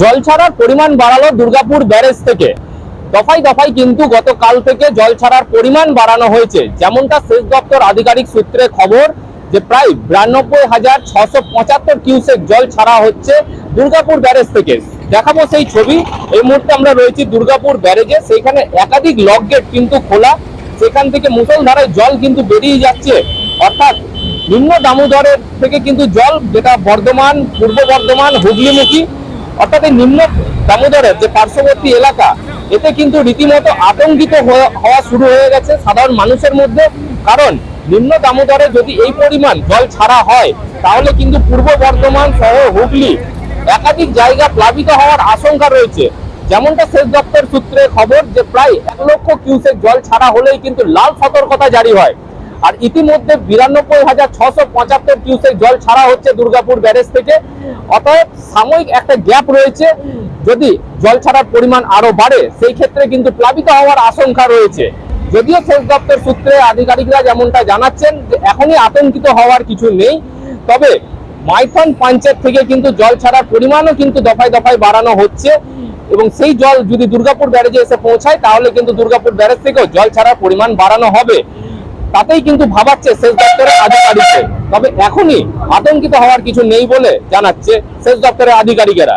জল ছাড়ার পরিমাণ বাড়ালো দুর্গাপুর ব্যারেজ থেকে। দফায় দফায় কিন্তু গতকাল থেকে জল ছাড়ার পরিমাণ বাড়ানো হয়েছে। যেমনটা সেচ দপ্তর আধিকারিক সূত্রে খবর যে প্রায় বিরানব্বই হাজার ছশো পঁচাত্তর কিউসেক জল ছাড়া হচ্ছে দুর্গাপুর ব্যারেজ থেকে। দেখাবো সেই ছবি। এই মুহূর্তে আমরা রয়েছি দুর্গাপুর ব্যারেজে। সেইখানে একাধিক লক গেট কিন্তু খোলা। সেখান থেকে মুসলধারায় জল কিন্তু বেরিয়ে যাচ্ছে। অর্থাৎ নিম্ন দামোদরের থেকে কিন্তু জল যেটা বর্ধমান, পূর্ব বর্ধমান, হুগলিমুখী অর্থাৎ এই নিম্ন দামোদরের যে পার্শ্ববর্তী এলাকা, এতে কিন্তু রীতিমতো আতঙ্কিত হওয়া শুরু হয়ে গেছে সাধারণ মানুষের মধ্যে। কারণ নিম্ন দামোদরে যদি এই পরিমাণ জল ছাড়া হয়, তাহলে কিন্তু পূর্ব বর্ধমান সহ হুগলি একাধিক জায়গা প্লাবিত হওয়ার আশঙ্কা রয়েছে। যেমনটা সেচ দপ্তর সূত্রে খবর যে প্রায় এক লক্ষ কিউসেক জল ছাড়া হলেই কিন্তু লাল সতর্কতা জারি হয়। আর ইতিমধ্যে বিরানব্বই হাজার ছশো পঁচাত্তর কিউসেক জল ছাড়া হচ্ছে দুর্গাপুর ব্যারেজ থেকে। অতএব সাময়িক একটা গ্যাপ রয়েছে। যদি জল ছাড়ার পরিমাণ আরও বাড়ে, সেই ক্ষেত্রে কিন্তু প্লাবিত হওয়ার আশঙ্কা রয়েছে। যদিও সেচ দপ্তর সূত্রে আধিকারিকরা যেমনটা জানাচ্ছেন যে এখনই আতঙ্কিত হওয়ার কিছু নেই, তবে মাইথন পঞ্চায়েত থেকে কিন্তু জল ছাড়ার পরিমাণও কিন্তু দফায় দফায় বাড়ানো হচ্ছে। এবং সেই জল যদি দুর্গাপুর ব্যারেজে এসে পৌঁছায়, তাহলে কিন্তু দুর্গাপুর ব্যারেজ থেকেও জল ছাড়ার পরিমাণ বাড়ানো হবে। তাতেই কিন্তু ভাবাচ্ছে সেচ দপ্তরের আধিকারিকদের তবে এখনই আতঙ্কিত হওয়ার কিছু নেই বলে জানাচ্ছে সেচ দপ্তরের আধিকারিকেরা।